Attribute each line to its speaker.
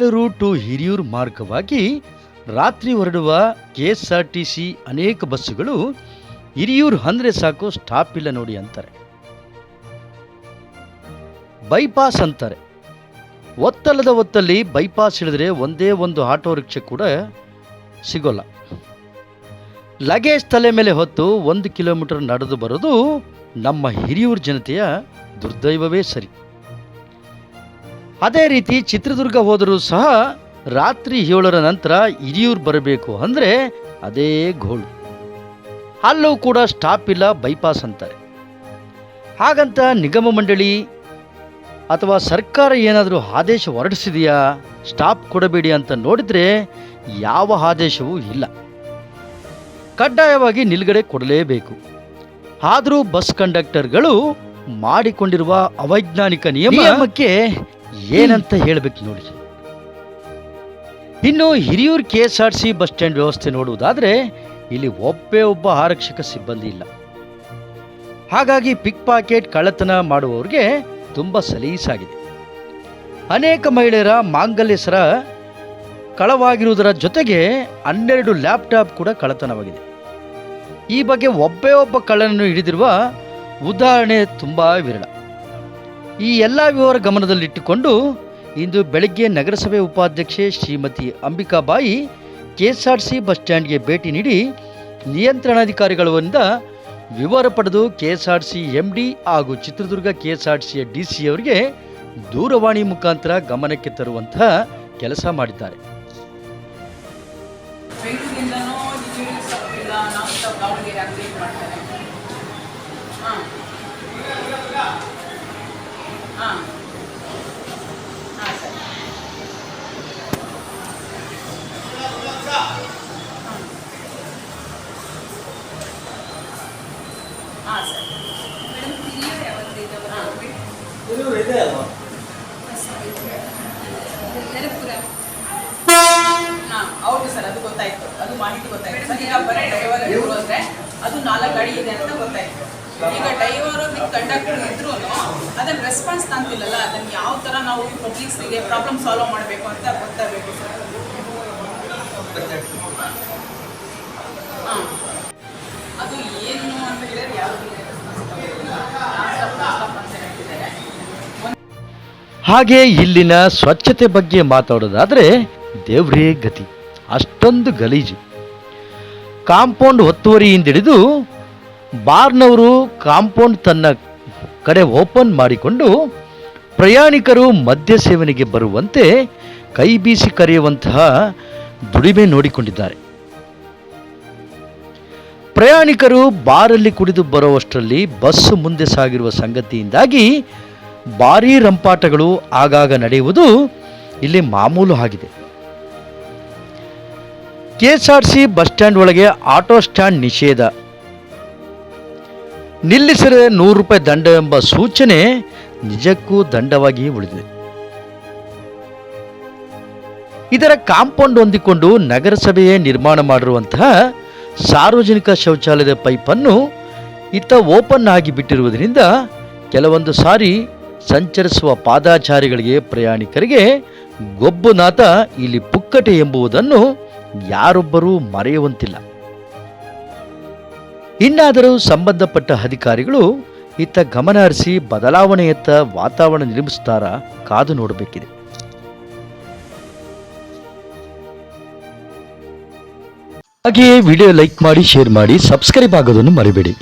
Speaker 1: Bengaluru to Hiriyur ಮಾರ್ಗವಾಗಿ ರಾತ್ರಿ ಹೊರಡುವ ಕೆಎಸ್ಆರ್ಟಿಸಿ ಅನೇಕ ಬಸ್ಸುಗಳು ಹಿರಿಯೂರು ಅಂದ್ರೆ ಸಾಕು ಸ್ಟಾಪ್ ಇಲ್ಲ ನೋಡಿ ಅಂತಾರೆ. ಬೈಪಾಸ್ ಅಂತಾರೆ. ಒತ್ತಲ್ಲದ ಒತ್ತಲ್ಲಿ ಬೈಪಾಸ್ ಹಿಡಿದ್ರೆ ಒಂದೇ ಒಂದು ಆಟೋ ರಿಕ್ಷೆ ಕೂಡ ಸಿಗೋಲ್ಲ. ಲಗೇಜ್ ತಲೆ ಮೇಲೆ ಹೊತ್ತು ಒಂದು ಕಿಲೋಮೀಟರ್ ನಡೆದು ಬರೋದು ನಮ್ಮ ಹಿರಿಯೂರು ಜನತೆಯ ದುರ್ದೈವವೇ ಸರಿ. ಅದೇ ರೀತಿ ಚಿತ್ರದುರ್ಗ ಹೋದರೂ ಸಹ ರಾತ್ರಿ ಏಳರ ನಂತರ ಹಿರಿಯೂರು ಬರಬೇಕು ಅಂದರೆ ಅದೇ ಗೋಳು. ಅಲ್ಲೂ ಕೂಡ ಸ್ಟಾಪ್ ಇಲ್ಲ ಬೈಪಾಸ್ ಅಂತಾರೆ. ಹಾಗಂತ ನಿಗಮ ಮಂಡಳಿ ಅಥವಾ ಸರ್ಕಾರ ಏನಾದರೂ ಆದೇಶ ಹೊರಡಿಸಿದೆಯಾ? ಸ್ಟಾಪ್ ಕೊಡಬೇಡಿ ಅಂತ ನೋಡಿದರೆ ಯಾವ ಆದೇಶವೂ ಇಲ್ಲ. ಕಡ್ಡಾಯವಾಗಿ ನಿಲುಗಡೆ ಕೊಡಲೇಬೇಕು. ಆದರೂ ಬಸ್ ಕಂಡಕ್ಟರ್ಗಳು ಮಾಡಿಕೊಂಡಿರುವ ಅವೈಜ್ಞಾನಿಕ ನಿಯಮಕ್ಕೆ ಏನಂತ ಹೇಳಬೇಕು ನೋಡಿ. ಇನ್ನು Hiriyur K S R C bus stand ವ್ಯವಸ್ಥೆ ನೋಡುವುದಾದರೆ ಇಲ್ಲಿ ಒಬ್ಬೇ ಒಬ್ಬ ಆರಕ್ಷಕ ಸಿಬ್ಬಂದಿ ಇಲ್ಲ. ಹಾಗಾಗಿ ಪಿಕ್ ಪಾಕೆಟ್ ಕಳ್ಳತನ ಮಾಡುವವರಿಗೆ ತುಂಬ ಸಲೀಸಾಗಿದೆ. ಅನೇಕ ಮಹಿಳೆಯರ ಮಾಂಗಲ್ಯ ಸರ ಕಳವಾಗಿರುವುದರ ಜೊತೆಗೆ ಹನ್ನೆರಡು ಲ್ಯಾಪ್ಟಾಪ್ ಕೂಡ ಕಳತನವಾಗಿದೆ ಈ ಬಗ್ಗೆ ಒಬ್ಬೇ ಒಬ್ಬ ಕಳ್ಳನನ್ನು ಹಿಡಿದಿರುವ ಉದಾಹರಣೆ ತುಂಬ ವಿರಳ. ಈ ಎಲ್ಲ ವಿವರ ಗಮನದಲ್ಲಿಟ್ಟುಕೊಂಡು ಇಂದು ಬೆಳಗ್ಗೆ ನಗರಸಭೆ ಉಪಾಧ್ಯಕ್ಷೆ ಶ್ರೀಮತಿ ಅಂಬಿಕಾಬಾಯಿ ಕೆಎಸ್ಆರ್ಸಿ ಬಸ್ ಸ್ಟ್ಯಾಂಡ್ಗೆ ಭೇಟಿ ನೀಡಿ ನಿಯಂತ್ರಣಾಧಿಕಾರಿಗಳಿಂದ ವಿವರ ಪಡೆದು ಕೆಎಸ್ಆರ್ಸಿ ಎಂಡಿ ಹಾಗೂ ಚಿತ್ರದುರ್ಗ ಕೆಎಸ್ಆರ್ಸಿಯ ಡಿ ಸಿ ಅವರಿಗೆ ದೂರವಾಣಿ ಮುಖಾಂತರ ಗಮನಕ್ಕೆ ತರುವಂತಹ ಕೆಲಸ ಮಾಡಿದ್ದಾರೆ.
Speaker 2: ಬೆಂಗಳೂರಿಂದನೋ ಹಾಂ ಸರ್. ಮೇಡಮ್ ಹಿರಿಯರು ನೆನಪುರ. ಹಾಂ ಹೌದು ಸರ್ ಅದು ಗೊತ್ತಾಯ್ತು. ಅದು ಮಾಹಿತಿ ಗೊತ್ತಾಯ್ತು. ಸರ್ ಈಗ ಬರೀ ಡ್ರೈವರ್ ಇದ್ರು ಅಂದ್ರೆ ಅದು ನಾಲ್ಕು ಗಾಡಿ ಇದೆ ಅಂತ ಗೊತ್ತಾಯ್ತು. ಈಗ ಡ್ರೈವರು ನಿಮ್ಮ ಕಂಡಕ್ಟರ್ ಇದ್ರು ಅದನ್ನ ರೆಸ್ಪಾನ್ಸ್ ತಂತಿಲ್ಲಲ್ಲ ಅದನ್ನ ಯಾವ ಥರ ನಾವು ಪಬ್ಲಿಕ್ಸ್ಗೆ ಪ್ರಾಬ್ಲಮ್ ಸಾಲ್ವ್ ಮಾಡಬೇಕು ಅಂತ ಗೊತ್ತಾಗಬೇಕು ಸರ್. ಹಾಂ.
Speaker 1: ಹಾಗೆ ಇಲ್ಲಿನ ಸ್ವಚ್ಛತೆ ಬಗ್ಗೆ ಮಾತಾಡೋದಾದರೆ ದೇವ್ರೇ ಗತಿ. ಅಷ್ಟೊಂದು ಗಲೀಜು. ಕಾಂಪೌಂಡ್ ಒತ್ತುವರಿಯಿಂದಿಡಿದು ಬಾರ್ನವರು ಕಾಂಪೌಂಡ್ ತನ್ನ ಕಡೆ ಓಪನ್ ಮಾಡಿಕೊಂಡು ಪ್ರಯಾಣಿಕರು ಮದ್ಯ ಸೇವನೆಗೆ ಬರುವಂತೆ ಕೈ ಬೀಸಿ ಕರೆಯುವಂತಹ ದುಡಿಮೆ ನೋಡಿಕೊಂಡಿದ್ದಾರೆ. ಪ್ರಯಾಣಿಕರು ಬಾರಲ್ಲಿ ಕುಡಿದು ಬರುವಷ್ಟರಲ್ಲಿ ಬಸ್ಸು ಮುಂದೆ ಸಾಗಿರುವ ಸಂಗತಿಯಿಂದಾಗಿ ಭಾರೀ ರಂಪಾಟಗಳು ಆಗಾಗ ನಡೆಯುವುದು ಇಲ್ಲಿ ಮಾಮೂಲು ಆಗಿದೆ. ಕೆಎಸ್ಆರ್ಸಿ ಬಸ್ ಸ್ಟ್ಯಾಂಡ್ ಒಳಗೆ ಆಟೋ ಸ್ಟ್ಯಾಂಡ್ ನಿಷೇಧ. ನಿಲ್ಲಿಸಿದರೆ ನೂರು ರೂಪಾಯಿ ದಂಡ ಎಂಬ ಸೂಚನೆ ನಿಜಕ್ಕೂ ದಂಡವಾಗಿ ಉಳಿದಿದೆ. ಇದರ ಕಾಂಪೌಂಡ್ ಹೊಂದಿಕೊಂಡು ನಗರಸಭೆಯೇ ನಿರ್ಮಾಣ ಮಾಡಿರುವಂತಹ ಸಾರ್ವಜನಿಕ ಶೌಚಾಲಯದ ಪೈಪನ್ನು ಇತ್ತ ಓಪನ್ ಆಗಿ ಬಿಟ್ಟಿರುವುದರಿಂದ ಕೆಲವೊಂದು ಸಾರಿ ಸಂಚರಿಸುವ ಪಾದಾಚಾರಿಗಳಿಗೆ ಪ್ರಯಾಣಿಕರಿಗೆ ಗೊಬ್ಬುನಾಥ ಇಲ್ಲಿ ಪುಕ್ಕಟೆ ಎಂಬುದನ್ನು ಯಾರೊಬ್ಬರೂ ಮರೆಯುವಂತಿಲ್ಲ. ಇನ್ನಾದರೂ ಸಂಬಂಧಪಟ್ಟ ಅಧಿಕಾರಿಗಳು ಇತ್ತ ಗಮನ ಹರಿಸಿ ಬದಲಾವಣೆಯತ್ತ ವಾತಾವರಣ ನಿರ್ಮಿಸುತ್ತಾರಾ ಕಾದು ನೋಡಬೇಕಿದೆ. ಹಾಗೆಯೇ ವಿಡಿಯೋ ಲೈಕ್ ಮಾಡಿ, ಶೇರ್ ಮಾಡಿ, ಸಬ್ಸ್ಕ್ರೈಬ್ ಆಗೋದನ್ನು ಮರಿಬೇಡಿ.